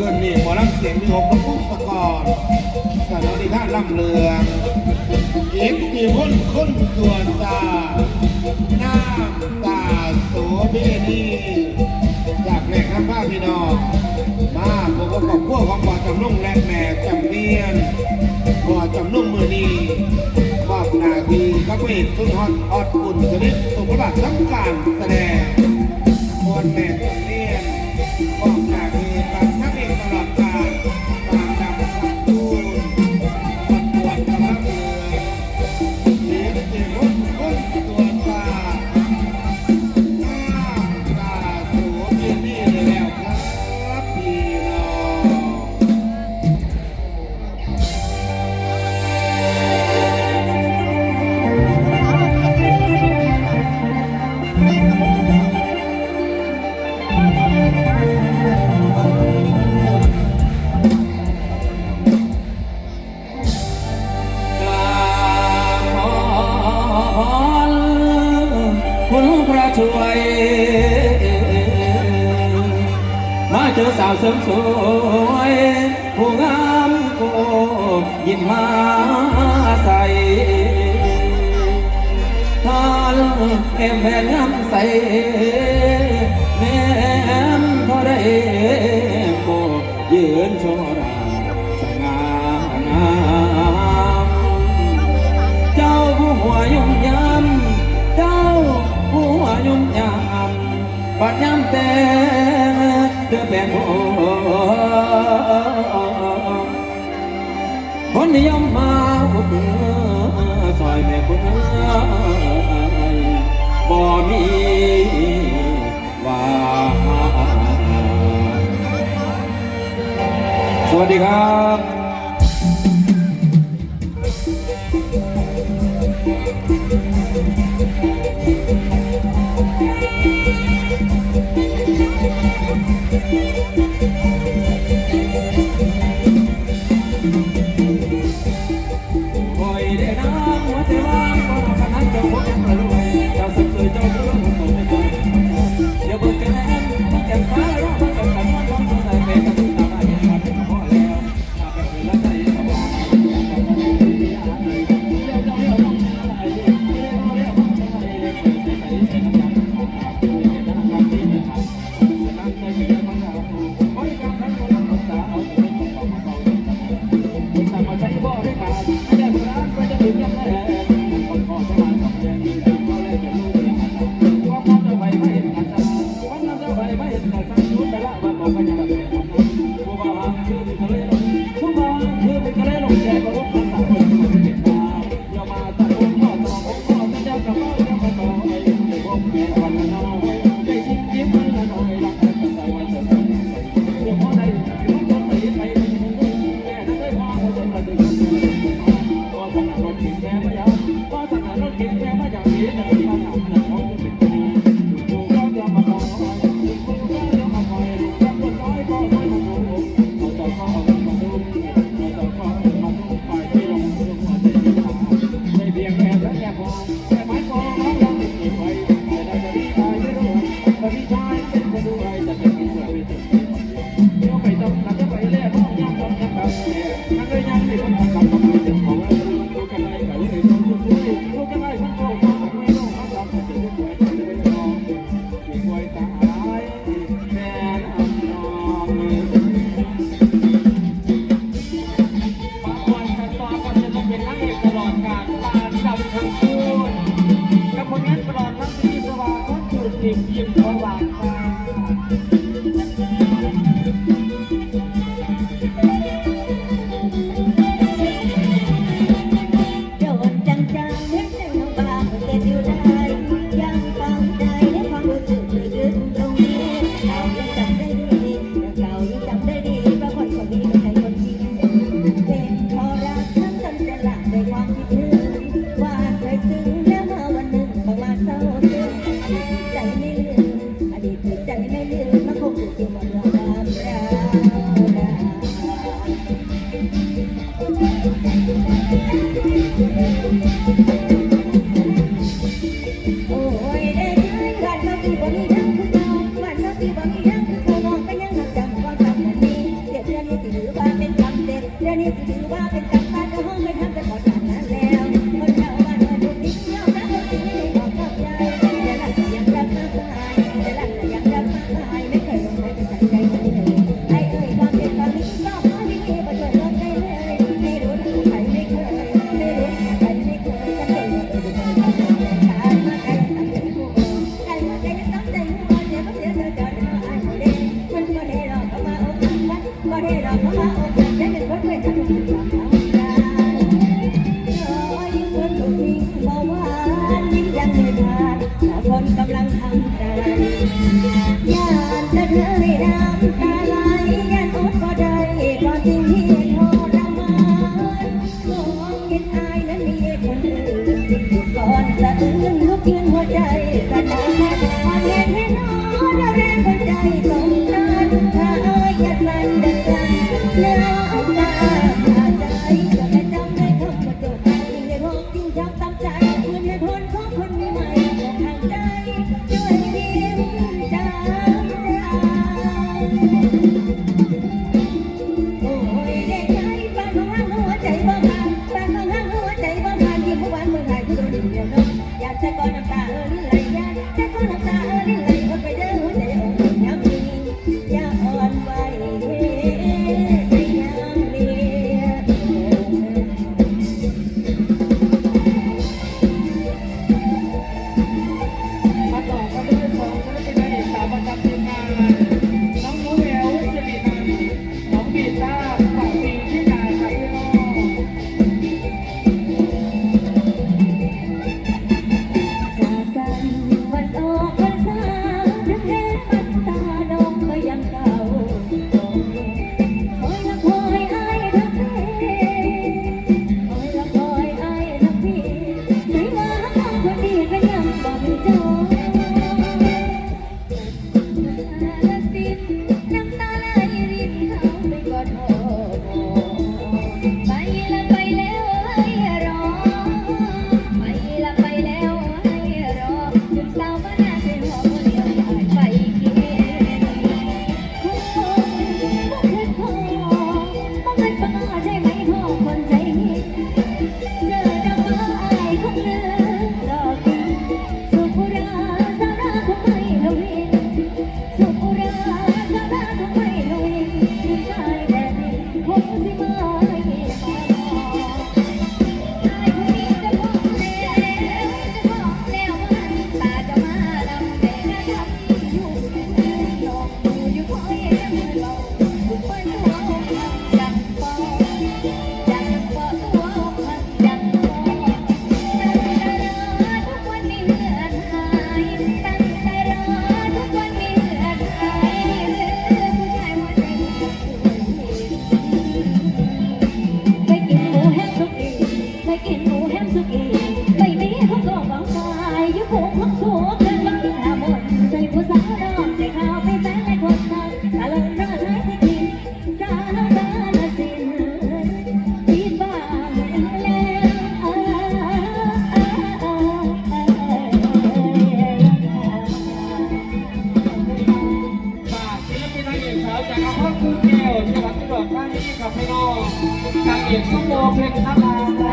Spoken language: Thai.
เกินนี่หมอลำเสียงมีหกพระพุทธกรสนดิท่าล่ำเรืองเอ็กตีพ้นค้นตัวซาน้าตาโสเบนีจากแหล่งน้ำผ้าพี่น้องมาพบกับพวกของบ่อจำนุ่งและแม่จำเนียนบ่อจำนุ่งมือนีมอบหน้าทีกับพระเอกสุดฮอตออดอุ่นชนิดสุภาพทั้งการแสดงคนแม่จำเนียนมอบนาที กั ช่วย มาเจอสาวเสริมสวยผู้งามโกยินมาใส่ทานเอ็มแผ่นงามใสแม่มพอได้โกยืนชว์ำปัดยำแต่เดือเป็นโอคนนิยมมาอุดหนุนซอยแม่คนเอ้บ่มีว่าสวัสดีครับ ค ใยิ้มยังไม่ผ่านแต่คนกำลังทำใจยานจะเธอ สาวจากอาวุธคูเกลจังหวัดที่ดอกท่านี้กับพี่น้องนางเหอกส้มโอเพลงท่าทา